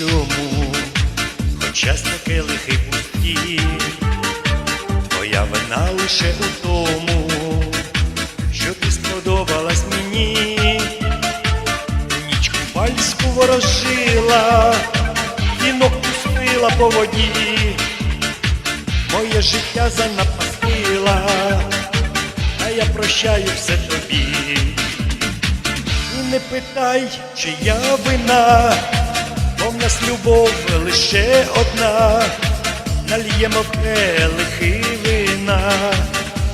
чому, хоча таке лихий пусті, твоя вина лише у тому, що ти сподобалась мені, нічку пальську ворожила, вінок пустила по воді, моє життя занапастила, а я прощаю все тобі. Не питай, чи я вина, бо в нас любов лише одна, нальємо в келихи вина,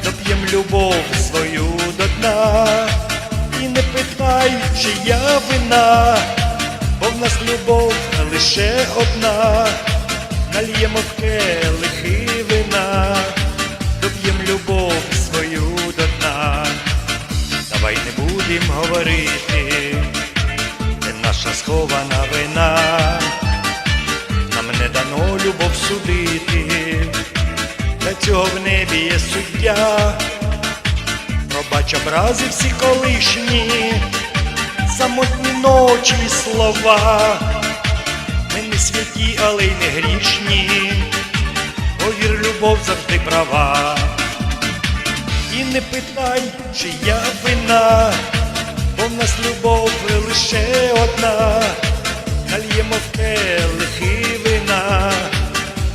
доп'єм любов свою до дна. І не питай, чи я вина, бо в нас любов лише одна, нальємо в келихи вина, схована вина, нам не дано любов судити, для цього в небі є суддя, пробач образи всі колишні, самотні ночі і слова, ми не святі, але й не грішні, повір, любов завжди права. І не питай, чи я вина, бо в нас любов лише одна, нальємо в келихи вина,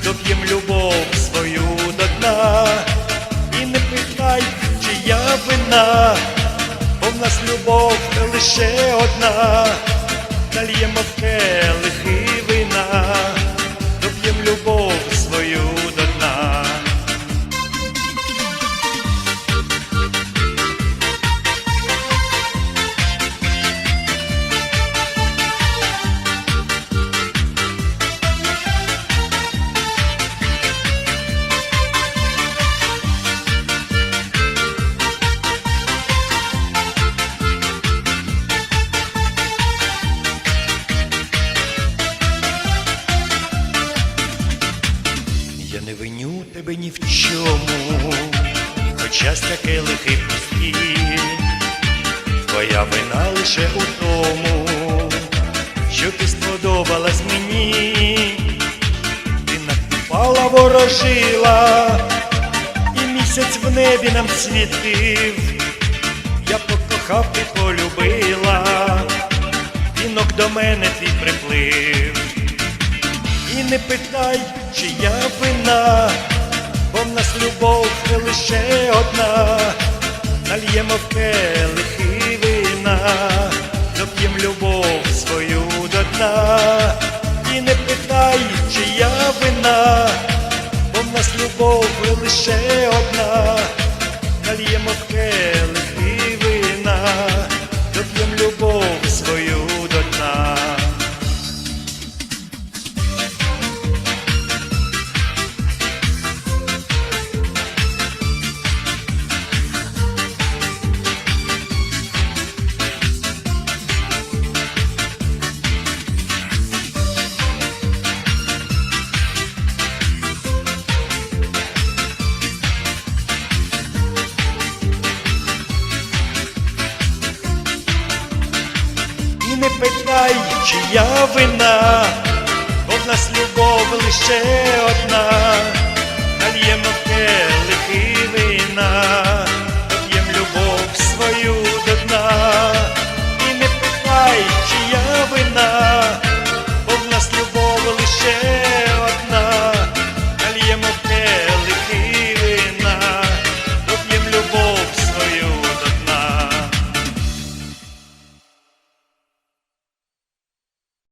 доп'єм любов свою до дна. І не питай, чия вина, бо в нас любов лише одна, виню тебе ні в чому, хоча таке лихий пусті, твоя вина лише у тому, що ти сподобалась мені, ти накупала ворожила, і місяць в небі нам світив, я покохав, ти полюбила, вінок до мене твій приплив. Не питай, чия вина, бо в нас любов не лише одна, нальємо в келихи вина, доп'єм любов свою до дна. І не питай, чия вина, бо в нас любов не лише не питай, чия вина, бо в нас любов лише одна,